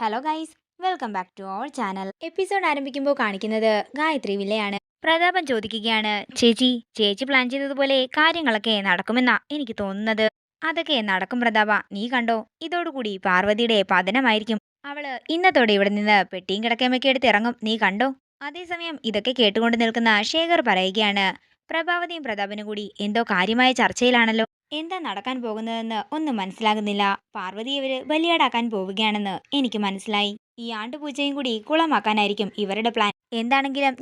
Hello guys welcome back to our channel episode ആരംഭിക്കുമ്പോൾ കാണിക്കുന്നത് ഗായത്രി വില്ലയാണ്. പ്രതാപൻ ചോദിക്കുകയാണ് ചേച്ചി ചേച്ചി പ്ലാൻ ചെയ്തതുപോലെ കാര്യങ്ങളൊക്കെ നടക്കുമെന്നാ എനിക്ക് തോന്നുന്നത്. അതൊക്കെ നടക്കും പ്രതാപ. നീ കണ്ടോ? ഇതോടുകൂടി പാർവതിയുടെ പതനമായിരിക്കും. അവൾ ഇന്നത്തോടെ ഇവിടെ നിന്ന് പെട്ടിയും കിടക്കമൊക്കെ എടുത്ത് ഇറങ്ങും. നീ കണ്ടോ? അതേസമയം ഇതൊക്കെ കേട്ടുകൊണ്ട് നിൽക്കുന്ന ശേഖർ പറയുകയാണ് പ്രഭാവതിയും പ്രതാപനും കൂടി എന്തോ കാര്യമായ ചർച്ചയിലാണല്ലോ. എന്താ നടക്കാൻ പോകുന്നതെന്ന് ഒന്നും മനസ്സിലാകുന്നില്ല. പാർവതി ഇവർ ബലിയാടാക്കാൻ പോവുകയാണെന്ന് എനിക്ക് മനസ്സിലായി. ഈ ആണ്ടുപൂജയും കൂടി കുളമാക്കാനായിരിക്കും ഇവരുടെ പ്ലാൻ എന്താണെങ്കിലും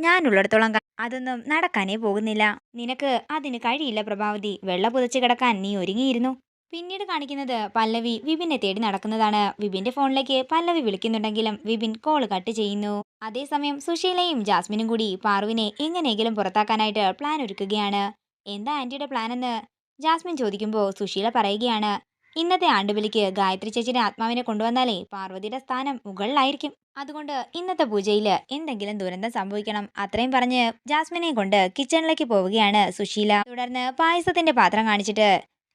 കാ- അതൊന്നും നടക്കാനേ പോകുന്നില്ല. നിനക്ക് അതിന് കഴിയില്ല പ്രഭാവതി. വെള്ള പുതച്ചു കിടക്കാൻ നീ ഒരുങ്ങിയിരുന്നു. പിന്നീട് കാണിക്കുന്നത് പല്ലവി വിപിനെ തേടി നടക്കുന്നതാണ്. വിപിന്റെ ഫോണിലേക്ക് പല്ലവി വിളിക്കുന്നുണ്ടെങ്കിലും വിപിൻ കോൾ കട്ട് ചെയ്യുന്നു. അതേസമയം സുശീലയും ജാസ്മിനും കൂടി പാർവിനെ എങ്ങനെയെങ്കിലും പുറത്താക്കാനായിട്ട് പ്ലാൻ ഒരുക്കുകയാണ്. എന്താ ആന്റിയുടെ പ്ലാൻ എന്ന് ജാസ്മിൻ ചോദിക്കുമ്പോൾ സുശീല പറയുകയാണ് ഇന്നത്തെ ആണ്ടുബലിക്ക് ഗായത്രി ചേച്ചിയുടെ ആത്മാവിനെ കൊണ്ടുവന്നാലേ പാർവതിയുടെ സ്ഥാനം മുകളിലായിരിക്കും. അതുകൊണ്ട് ഇന്നത്തെ പൂജയിൽ എന്തെങ്കിലും ദുരന്തം സംഭവിക്കണം അത്രയും പറഞ്ഞ് ജാസ്മിനെ കൊണ്ട് കിച്ചണിലേക്ക് പോവുകയാണ് സുശീല. തുടർന്ന് പായസത്തിന്റെ പാത്രം കാണിച്ചിട്ട്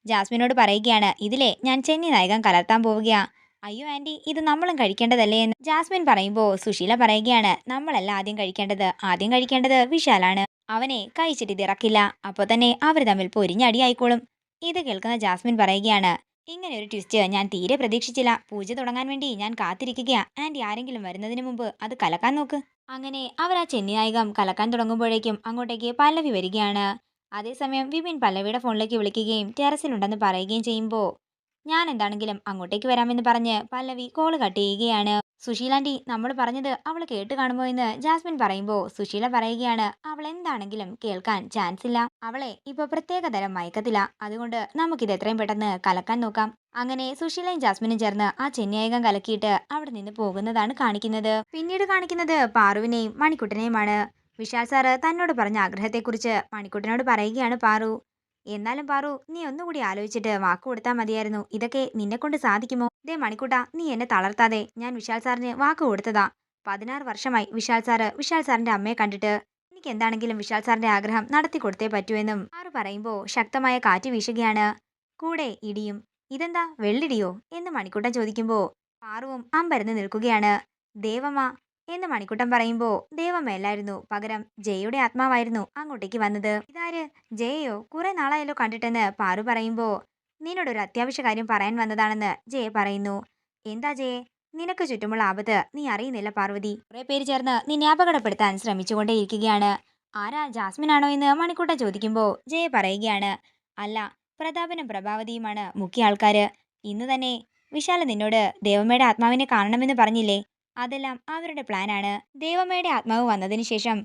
ജാസ്മിനോട് പറയുകയാണ് ഇതിലെ ഞാൻ ചെന്നി നായകം കലർത്താൻ പോവുകയാ. അയ്യോ ആന്റി ഇത് നമ്മളും കഴിക്കേണ്ടതല്ലേ എന്ന്. ജാസ്മിൻ പറയുമ്പോൾ സുശീല പറയുകയാണ് നമ്മളല്ല ആദ്യം കഴിക്കേണ്ടത്. ആദ്യം കഴിക്കേണ്ടത് വിശാലാണ്. അവനെ കഴിച്ചിട്ട് തിറക്കില്ല അപ്പോൾ തന്നെ അവർ തമ്മിൽ പൊരിഞ്ഞടിയായിക്കോളും. ഇത് കേൾക്കുന്ന ജാസ്മിൻ പറയുകയാണ് ഇങ്ങനെ ഒരു ട്വിസ്റ്റ് ഞാൻ തീരെ പ്രതീക്ഷിച്ചില്ല. പൂജ തുടങ്ങാൻ വേണ്ടി ഞാൻ കാത്തിരിക്കുകയാ. ആൻഡ് ആരെങ്കിലും വരുന്നതിന് മുമ്പ് അത് കലക്കാൻ നോക്ക്. അങ്ങനെ അവർ ആ ചെന്നിനായകം കലക്കാൻ തുടങ്ങുമ്പോഴേക്കും അങ്ങോട്ടേക്ക് പല്ലവി വരികയാണ്. അതേസമയം വിപിൻ പല്ലവിയുടെ ഫോണിലേക്ക് വിളിക്കുകയും ടെറസിലുണ്ടെന്ന് പറയുകയും ചെയ്യുമ്പോൾ ഞാൻ എന്താണെങ്കിലും അങ്ങോട്ടേക്ക് വരാമെന്ന് പറഞ്ഞ് പല്ലവി കോൾ കട്ട് ചെയ്യുകയാണ്. സുശീലാന്റി നമ്മൾ പറഞ്ഞത് അവൾ കേട്ട് കാണുമോ എന്ന് ജാസ്മിൻ പറയുമ്പോൾ സുശീല പറയുകയാണ് അവൾ എന്താണെങ്കിലും കേൾക്കാൻ ചാൻസ് ഇല്ല. അവളെ ഇപ്പൊ പ്രത്യേക തരം മയക്കത്തില്ല. അതുകൊണ്ട് നമുക്കിത് എത്രയും പെട്ടെന്ന് കലക്കാൻ നോക്കാം. അങ്ങനെ സുശീലയും ജാസ്മിനും ചേർന്ന് ആ ചെന്നൈകം കലക്കിയിട്ട് അവിടെ നിന്ന് പോകുന്നതാണ് കാണിക്കുന്നത്. പിന്നീട് കാണിക്കുന്നത് പാറുവിനെയും മണിക്കുട്ടനെയുമാണ്. വിശാൽ സാറ് തന്നോട് പറഞ്ഞ ആഗ്രഹത്തെക്കുറിച്ച് മണിക്കുട്ടനോട് പറയുകയാണ് പാറു. എന്നാലും പാറു നീ ഒന്നുകൂടി ആലോചിച്ചിട്ട് വാക്ക് കൊടുത്താൽ മതിയായിരുന്നു. ഇതൊക്കെ നിന്നെ കൊണ്ട് സാധിക്കുമോ? ദേ മണിക്കുട്ട നീ എന്നെ തളർത്താതെ. ഞാൻ വിശാൽ സാറിന് വാക്ക് കൊടുത്തതാ. പതിനാറ് വർഷമായി വിശാൽ സാറ് വിശാൽ സാറിന്റെ അമ്മയെ കണ്ടിട്ട്. എനിക്ക് എന്താണെങ്കിലും വിശാൽ സാറിന്റെ ആഗ്രഹം നടത്തി കൊടുത്തേ പറ്റൂ പാറു പറയുമ്പോൾ ശക്തമായ കാറ്റ് വീശുകയാണ്. കൂടെ ഇടിയും. ഇതെന്താ വെള്ളിടിയോ? എന്ന് മണിക്കുട്ടൻ ചോദിക്കുമ്പോൾ പാറുവും അമ്പരന്ന് നിൽക്കുകയാണ്. ദേവമ്മ എന്ന് മണിക്കുട്ടൻ പറയുമ്പോൾ ദേവമ്മയല്ലായിരുന്നു പകരം ജയയുടെ ആത്മാവായിരുന്നു അങ്ങോട്ടേക്ക് വന്നത്. ഇതാര്? ജയയോ? കുറെ നാളായല്ലോ കണ്ടിട്ടെന്ന് പാറു പറയുമ്പോ നിന്നോടൊരു അത്യാവശ്യ കാര്യം പറയാൻ വന്നതാണെന്ന് ജയ പറയുന്നു. എന്താ ജയ? നിനക്ക് ചുറ്റുമുള്ള ആപത്ത് നീ അറിയുന്നില്ല പാർവതി. കുറെ പേര് ചേർന്ന് നിന്നെ അപകടപ്പെടുത്താൻ ശ്രമിച്ചുകൊണ്ടേയിരിക്കുകയാണ് ആരാ? ജാസ്മിൻ ആണോ എന്ന് മണിക്കൂട്ടൻ ചോദിക്കുമ്പോൾ ജയ പറയുകയാണ്. അല്ല പ്രതാപനും പ്രഭാവതിയുമാണ് മുഖ്യ ആൾക്കാര്. ഇന്ന് തന്നെ വിശാല നിന്നോട് ദേവമ്മയുടെ ആത്മാവിനെ കാണണമെന്ന് പറഞ്ഞില്ലേ? അതെല്ലാം അവരുടെ പ്ലാനാണ് ദേവമ്മയുടെ ആത്മാവ് വന്നതിന് ശേഷം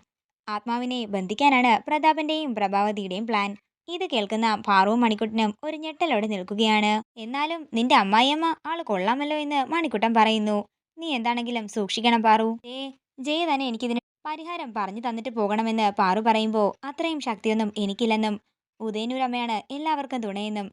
ആത്മാവിനെ ബന്ധിക്കാനാണ് പ്രതാപന്റെയും പ്രഭാവതിയുടെയും പ്ലാൻ ഇത് കേൾക്കുന്ന പാറുവും മണിക്കുട്ടനും ഒരു ഞെട്ടലോടെ നിൽക്കുകയാണ്. എന്നാലും നിന്റെ അമ്മായിയമ്മ ആൾ കൊള്ളാമല്ലോ എന്ന് മണിക്കുട്ടൻ പറയുന്നു. നീ എന്താണെങ്കിലും സൂക്ഷിക്കണം പാറു ഏ ജയ തന്നെ എനിക്കിതിന് പരിഹാരം പറഞ്ഞു തന്നിട്ട് പോകണമെന്ന് പാറു പറയുമ്പോൾ അത്രയും ശക്തിയൊന്നും എനിക്കില്ലെന്നും ഉദയനൂരമ്മയാണ് എല്ലാവർക്കും തുണയെന്നും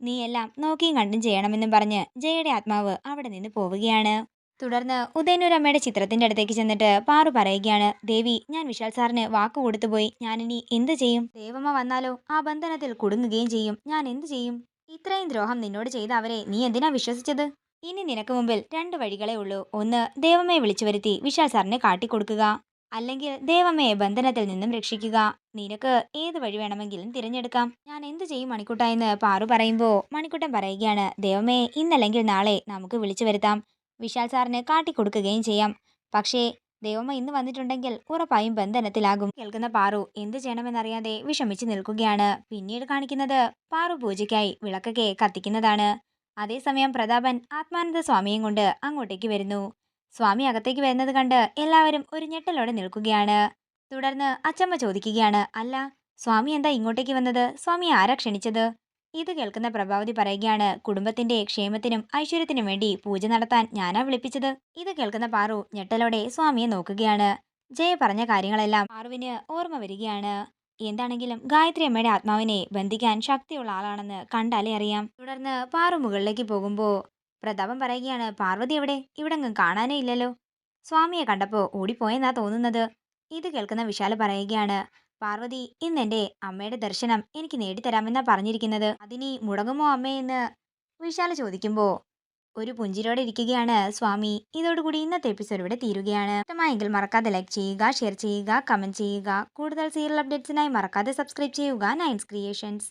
നീ എല്ലാം നോക്കിയും കണ്ടും ചെയ്യണമെന്നും പറഞ്ഞ് ജയയുടെ ആത്മാവ് അവിടെ നിന്ന് പോവുകയാണ്. തുടർന്ന് ഉദയനൂരമ്മയുടെ ചിത്രത്തിന്റെ അടുത്തേക്ക് ചെന്നിട്ട് പാറു പറയുകയാണ് ദേവി ഞാൻ വിശാൽ സാറിന് വാക്ക് കൊടുത്തുപോയി. ഇനി എന്ത് ചെയ്യും? ദേവമ്മ വന്നാലോ? ആ ബന്ധനത്തിൽ കുടുങ്ങുകയും ചെയ്യും. ഞാൻ എന്ത് ചെയ്യും? ഇത്രയും ദ്രോഹം നിന്നോട് ചെയ്ത അവരെ നീ എന്തിനാ വിശ്വസിച്ചത്? ഇനി നിനക്ക് മുമ്പിൽ രണ്ട് വഴികളേ ഉള്ളൂ. ഒന്ന് ദേവമ്മയെ വിളിച്ചു വരുത്തി വിശാൽ സാറിനെ കാട്ടിക്കൊടുക്കുക. അല്ലെങ്കിൽ ദേവമ്മയെ ബന്ധനത്തിൽ നിന്നും രക്ഷിക്കുക. നിനക്ക് ഏത് വഴി വേണമെങ്കിലും തിരഞ്ഞെടുക്കാം. ഞാൻ എന്ത് ചെയ്യും മണിക്കുട്ട എന്ന് പാറു പറയുമ്പോൾ മണിക്കുട്ടൻ പറയുകയാണ് ദേവമ്മയെ ഇന്നല്ലെങ്കിൽ നാളെ നമുക്ക് വിളിച്ചു വരുത്താം. വിശാൽ സാറിന് കാട്ടിക്കൊടുക്കുകയും ചെയ്യാം. പക്ഷേ ദേവമ്മ ഇന്ന് വന്നിട്ടുണ്ടെങ്കിൽ ഉറപ്പായും ബന്ധനത്തിലാകും. കേൾക്കുന്ന പാറു എന്ത് ചെയ്യണമെന്നറിയാതെ വിഷമിച്ചു നിൽക്കുകയാണ്. പിന്നീട് കാണിക്കുന്നത് പാറു പൂജയ്ക്കായി വിളക്കൊക്കെ കത്തിക്കുന്നതാണ്. അതേസമയം പ്രതാപൻ ആത്മാനന്ദ സ്വാമിയും കൊണ്ട് അങ്ങോട്ടേക്ക് വരുന്നു. സ്വാമി അകത്തേക്ക് വരുന്നത് കണ്ട് എല്ലാവരും ഒരു ഞെട്ടലോടെ നിൽക്കുകയാണ്. തുടർന്ന് അച്ചമ്മ ചോദിക്കുകയാണ് അല്ല സ്വാമി എന്താ ഇങ്ങോട്ടേക്ക് വന്നത്? സ്വാമി ആരാ ക്ഷണിച്ചത്? ഇത് കേൾക്കുന്ന പ്രഭാവതി പറയുകയാണ് കുടുംബത്തിന്റെ ക്ഷേമത്തിനും ഐശ്വര്യത്തിനും വേണ്ടി പൂജ നടത്താൻ ഞാനാ വിളിപ്പിച്ചത്. ഇത് കേൾക്കുന്ന പാറു ഞെട്ടലോടെ സ്വാമിയെ നോക്കുകയാണ്. ജയ പറഞ്ഞ കാര്യങ്ങളെല്ലാം പാറുവിന് ഓർമ്മ വരികയാണ്. എന്താണെങ്കിലും ഗായത്രി അമ്മയുടെ ആത്മാവിനെ ബന്ധിക്കാൻ ശക്തിയുള്ള ആളാണെന്ന് കണ്ടാലേ അറിയാം. തുടർന്ന് പാറു മുകളിലേക്ക് പോകുമ്പോൾ പ്രതാപം പറയുകയാണ് പാർവതി എവിടെ? ഇവിടെങ്ങും കാണാനേ ഇല്ലല്ലോ. സ്വാമിയെ കണ്ടപ്പോൾ ഓടിപ്പോയെന്നാ തോന്നുന്നത്. ഇത് കേൾക്കുന്ന വിശാല പറയുകയാണ് പാർവതി ഇന്ന് എന്റെ അമ്മയുടെ ദർശനം എനിക്ക് നേടിത്തരാമെന്നാ പറഞ്ഞിരിക്കുന്നത്. അതിനി മുടങ്ങുമോ അമ്മയെന്ന് വിശാല ചോദിക്കുമ്പോ ഒരു പുഞ്ചിരോടെ ഇരിക്കുകയാണ് സ്വാമി. ഇതോടുകൂടി ഇന്നത്തെ എപ്പിസോഡ് ഇവിടെ തീരുകയാണ്. ഇഷ്ടമായെങ്കിൽ മറക്കാതെ ലൈക്ക് ചെയ്യുക ഷെയർ ചെയ്യുക കമന്റ് ചെയ്യുക. കൂടുതൽ സീരിയൽ അപ്ഡേറ്റ്സിനായി മറക്കാതെ സബ്സ്ക്രൈബ് ചെയ്യുക. നയൻസ് ക്രിയേഷൻസ്